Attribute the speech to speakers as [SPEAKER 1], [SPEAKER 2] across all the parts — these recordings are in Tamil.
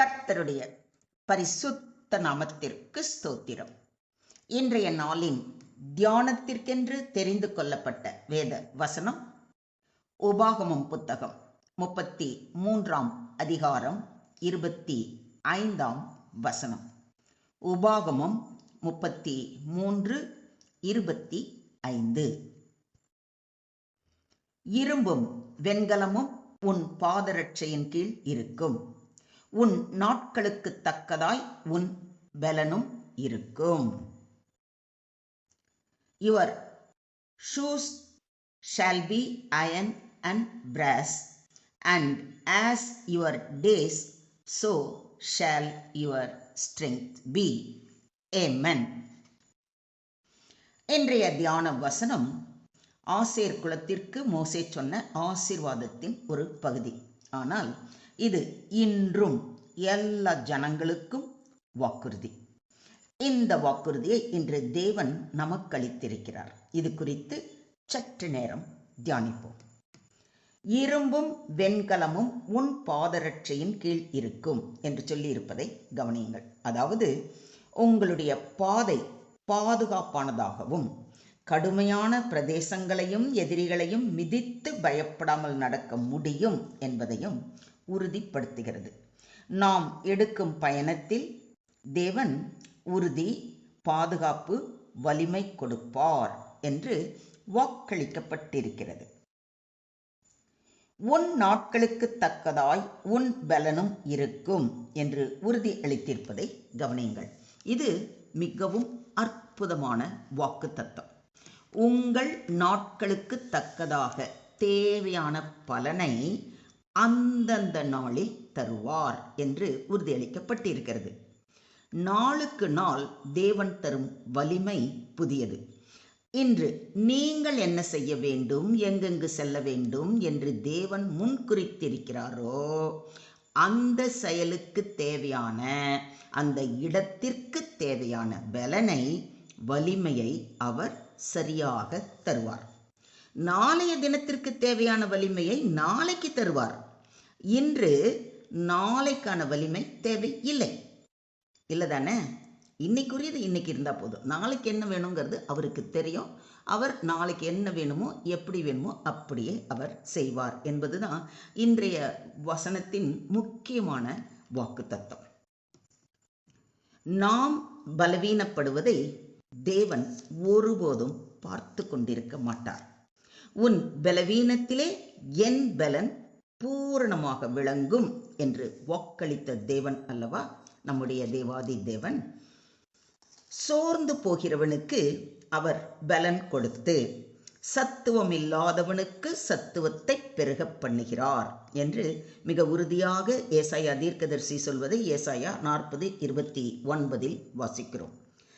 [SPEAKER 1] கர்த்தருடைய பரிசுத்த நாமத்திற்கு ஸ்தோத்திரம். இன்றைய நாளின் தியானத்திற்கென்று தெரிந்து கொள்ளப்பட்ட வேத வசனம் உபாகமம் புத்தகம் முப்பத்தி மூன்றாம் அதிகாரம் இருபத்தி ஐந்தாம் வசனம். உபாகமம் முப்பத்தி மூன்று இருபத்தி ஐந்து. இரும்பும் வெண்கலமும் உன் பாதரட்சையின் கீழ் இருக்கும். உன் நாட்களுக்கு தக்கதாய் உன் பலனும் இருக்கும். Your shoes shall be iron and brass and as your days so shall your strength be amen இன்றைய தியான வசனம் ஆசேர் குலத்திற்கு மோசே சொன்ன ஆசீர்வாதத்தின் ஒரு பகுதி. ஆனால் இது இன்றும் எல்லா ஜனங்களுக்கும் வாக்குறுதி. இந்த வாக்குறுதியை இன்று தேவன் நமக்களித்திருக்கிறார். இது குறித்து சற்று நேரம் தியானிப்போம். இரும்பும் வெண்கலமும் உன் பாதரட்சையின் கீழ் இருக்கும் என்று சொல்லியிருப்பதை கவனியுங்கள். அதாவது உங்களுடைய பாதை பாதுகாப்பானதாகவும் கடுமையான பிரதேசங்களையும் எதிரிகளையும் மிதித்து பயப்படாமல் நடக்க முடியும் என்பதையும் உறுதிப்படுத்துகிறது. நாம் எடுக்கும் பயணத்தில் தேவன் உறுதி பாதுகாப்பு வலிமை கொடுப்பார் என்று வாக்களிக்கப்பட்டிருக்கிறது. உன் நாட்களுக்கு தக்கதாய் உன் பலனும் இருக்கும் என்று உறுதி அளித்திருப்பதை கவனியுங்கள். இது மிகவும் அற்புதமான வாக்கு தத்துவம் உங்கள் நாட்களுக்கு தக்கதாக தேவையான பலனை அந்தந்த நாளில் தருவார் என்று உறுதியளிக்கப்பட்டிருக்கிறது. நாளுக்கு நாள் தேவன் தரும் வலிமை புதியது. இன்று நீங்கள் என்ன செய்ய வேண்டும் எங்கெங்கு செல்ல வேண்டும் என்று தேவன் முன்குறித்திருக்கிறாரோ அந்த செயலுக்கு தேவையான அந்த இடத்திற்கு தேவையான பலனை வலிமையை அவர் சரியாக தருவார். நாளைய தினத்திற்கு தேவையான வலிமையை நாளைக்கு தருவார். இன்று நாளைக்கான வலிமை தேவை இல்லை இல்லை தானே இன்னைக்குரியது இன்னைக்கு இருந்தால் போதும். நாளைக்கு என்ன வேணுங்கிறது அவருக்கு தெரியும். அவர் நாளைக்கு என்ன வேணுமோ எப்படி வேணுமோ அப்படியே அவர் செய்வார் என்பது தான் இன்றைய வசனத்தின் முக்கியமான வாக்கு தத்துவம் நாம் பலவீனப்படுவதை தேவன் ஒருபோதும் பார்த்து கொண்டிருக்க மாட்டார். உன் பலவீனத்திலே என் பலன் பூரணமாக விளங்கும் என்று வாக்களித்த தேவன் அல்லவா? நம்முடைய தேவாதி தேவன். சோர்ந்து போகிறவனுக்கு அவர் பலன் கொடுத்து சத்துவம் இல்லாதவனுக்கு சத்துவத்தை பெருக பண்ணுகிறார் என்று மிக உறுதியாக ஏசாயா தீர்க்கதரிசி சொல்வதை ஏசாயா நாற்பது இருபத்தி ஒன்பதில் வாசிக்கிறோம்.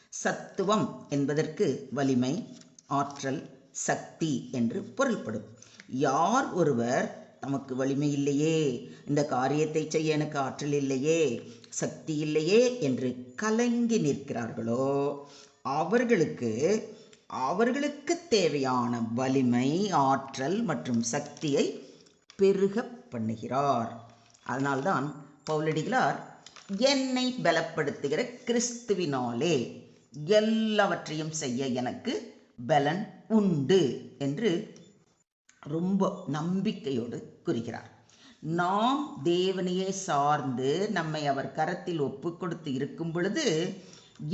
[SPEAKER 1] சத்துவம் என்பதற்கு வலிமை ஆற்றல் சக்தி என்று பொருள்படும். யார் ஒருவர் நமக்கு வலிமை இல்லையே இந்த காரியத்தை செய்ய எனக்கு ஆற்றல் இல்லையே சக்தி இல்லையே என்று கலங்கி நிற்கிறார்களோ அவர்களுக்கு அவர்களுக்கு தேவையான வலிமை ஆற்றல் மற்றும் சக்தியை பெருக பண்ணுகிறார். அதனால்தான் பவுலடிகளார் என்னை பலப்படுத்துகிற கிறிஸ்துவினாலே எல்லாவற்றையும் செய்ய எனக்கு பலன் உண்டு என்று ரொம்ப நம்பிக்கையோடு கூறுகிறார். நாம் தேவனையே சார்ந்து நம்மை அவர் கரத்தில் ஒப்பு கொடுத்து இருக்கும் பொழுது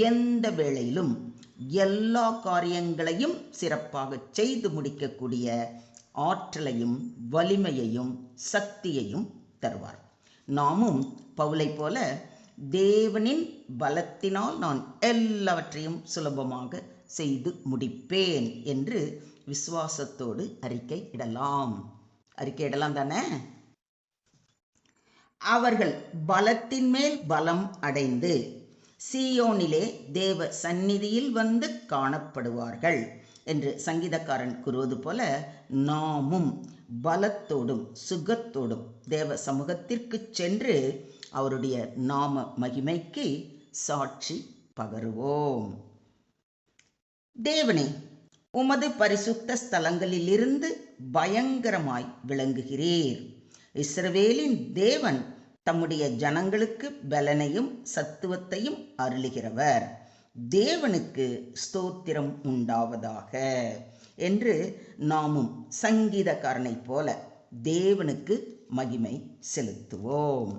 [SPEAKER 1] எந்த வேளையிலும் எல்லா காரியங்களையும் சிறப்பாக செய்து முடிக்கக்கூடிய ஆற்றலையும் வலிமையையும் சக்தியையும் தருவார். நாமும் பவுலை போல தேவனின் பலத்தினால் நான் எல்லாவற்றையும் சுலபமாக செய்து முடிப்பேன் என்று விசுவாசத்தோடு அறிக்கை இடலாம். அறிக்கை இடலாம் தானே? அவர்கள் பலத்தின் மேல் பலம் அடைந்து சியோனிலே தேவ சந்நிதியில் வந்து காணப்படுவார்கள் என்று சங்கீதக்காரன் கூறுவது போல நாமும் பலத்தோடும் சுகத்தோடும் தேவ சமூகத்திற்கு சென்று அவருடைய நாம மகிமைக்கு சாட்சி பகருவோம். தேவனே உமது பரிசுத்த ஸ்தலங்களிலிருந்து பயங்கரமாய் விளங்குகிறீர். இஸ்ரவேலின் தேவன் தம்முடைய ஜனங்களுக்கு பலனையும் சத்துவத்தையும் அருளுகிறவர். தேவனுக்கு ஸ்தோத்திரம் உண்டாவதாக என்று நாமும் சங்கீதக்காரனைப் போல தேவனுக்கு மகிமை செலுத்துவோம்.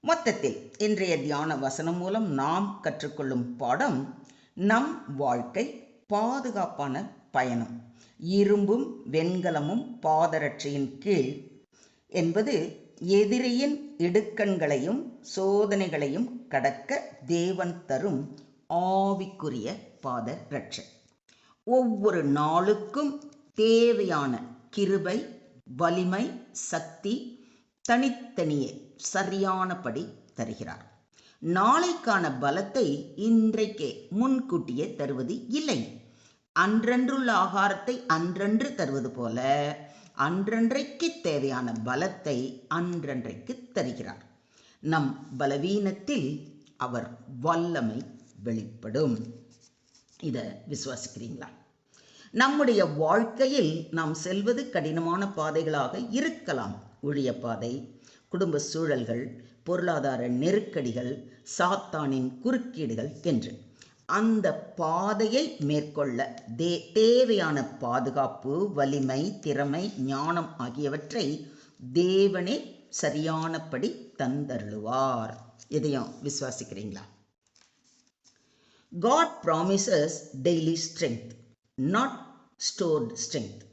[SPEAKER 1] மொத்தத்தில் இன்றைய தியான வசனம் மூலம் நாம் கற்றுக்கொள்ளும் பாடம் நம் வாழ்க்கை பாதுகாப்பான பயணம். இரும்பும் வெண்கலமும் பாதரட்சையின் கீழ் என்பது எதிரியின் இடுக்கண்களையும் சோதனைகளையும் கடக்க தேவன் தரும் ஆவிக்குரிய பாதரட்சை. ஒவ்வொரு நாளுக்கும் தேவையான கிருபை வலிமை சக்தி தனித்தனியே சரியானபடி தருகிறார். நாளைக்கான பலத்தை இன்றைக்கே முன்கூட்டியே தருவது இல்லை. அன்றன்றுள்ள ஆகாரத்தை அன்றன்று தருவது போல அன்றன்றைக்கு தேவையான பலத்தை அன்றன்றைக்கு தருகிறார். நம் பலவீனத்தில் அவர் வல்லமை வெளிப்படும். இதை விசுவாசிக்கிறீங்களா? நம்முடைய வாழ்க்கையில் நாம் செல்வது கடினமான பாதைகளாக இருக்கலாம். ஊழிய பாதை குடும்ப சூழல்கள் பொருளாதார நெருக்கடிகள் சாத்தானின் குறுக்கீடுகள் என்று அந்த பாதையை மேற்கொள்ள தே தேவையான பாதுகாப்பு வலிமை திறமை ஞானம் ஆகியவற்றை தேவனே சரியானபடி தந்தருளுவார் இதையும் விசுவாசிக்கிறீங்களா God promises daily strength, not stored strength.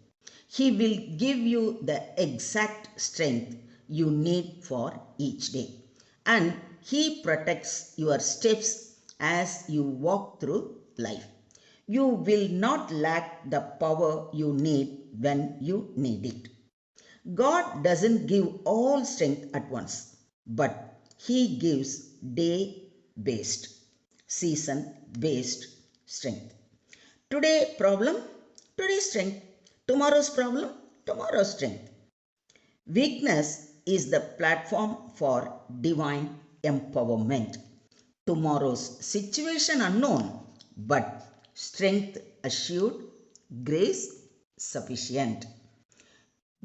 [SPEAKER 1] He will give you the exact strength you need for each day. And He protects your steps as you walk through life. You will not lack the power you need when you need it. God doesn't give all strength at once, but He gives day based, season based strength. Today problem, today strength. Tomorrow's problem, tomorrow's strength. Weakness is the platform for divine empowerment. Tomorrow's situation unknown, but strength assured, grace sufficient.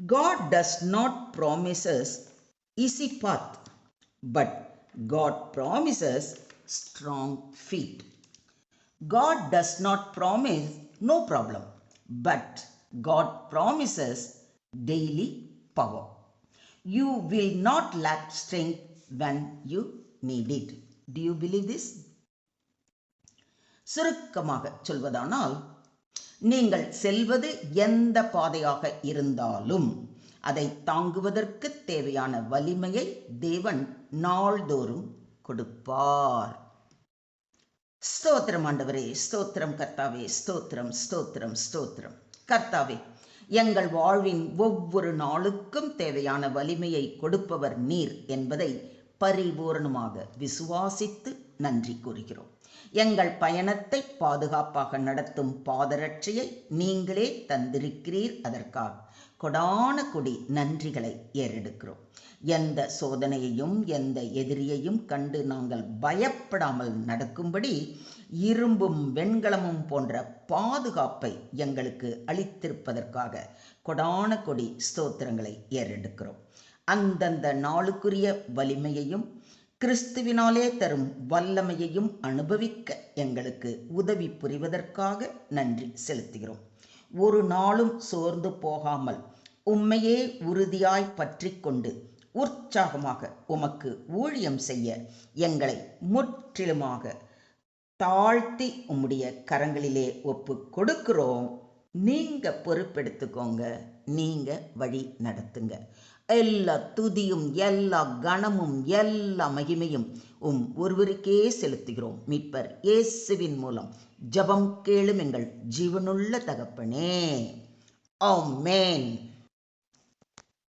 [SPEAKER 1] God does not promise us easy path, but God promises strong feet. God does not promise no problem, but God promises daily power. You will not lack strength when you need it. Do you believe this? சுருக்கமாக சொல்வதானால் நீங்கள் செல்வது எந்த பாதையாக இருந்தாலும் அதை தாங்குவதற்கு தேவையான வலிமையை தேவன் நாள்தோறும் கொடுப்பார் ஸ்தோத்திரம் ஆண்டவரே ஸ்தோத்திரம் கர்த்தாவே ஸ்தோத்திரம் ஸ்தோத்திரம் ஸ்தோத்திரம் கர்த்தாவே எங்கள் வாழ்வின் ஒவ்வொரு நாளுக்கும் தேவையான வலிமையை கொடுப்பவர் நீர் என்பதை பரிபூரணமாக விசுவாசித்து நன்றி கூறுகிறோம். எங்கள் பயணத்தை பாதுகாப்பாக நடத்தும் பாதரட்சையை நீங்களே தந்திருக்கிறீர் அதற்காக கொடான கொடி நன்றிகளை ஏறெடுக்கிறோம். எந்த சோதனையையும் எந்த எதிரியையும் கண்டு நாங்கள் பயப்படாமல் நடக்கும்படி இரும்பும் வெண்கலமும் போன்ற பாதுகாப்பை எங்களுக்கு அளித்திருப்பதற்காக கொடான கொடி ஸ்தோத்திரங்களை ஏறெடுக்கிறோம். அந்தந்த நாளுக்குரிய வலிமையையும் கிறிஸ்துவினாலே தரும் வல்லமையையும் அனுபவிக்க எங்களுக்கு உதவி புரிவதற்காக நன்றி செலுத்துகிறோம். ஒரு நாளும் சோர்ந்து போகாமல் உண்மையே உறுதியாய் பற்றி கொண்டு உற்சாகமாக உமக்கு ஊழியம் செய்ய எங்களை முற்றிலுமாக தாழ்த்தி உம்முடைய கரங்களிலே ஒப்பு கொடுக்கிறோம். நீங்க பொறுப்பெடுத்துக்கோங்க. நீங்க வழி நடத்துங்க. எல்லா துதியும் எல்லா கணமும் எல்லா மகிமையும் உம் ஒருவருக்கே செலுத்துகிறோம். மீட்பர் இயேசுவின் மூலம். ஜபம் கேளும் எங்கள் ஜீவனுள்ள தகப்பனே. மேன்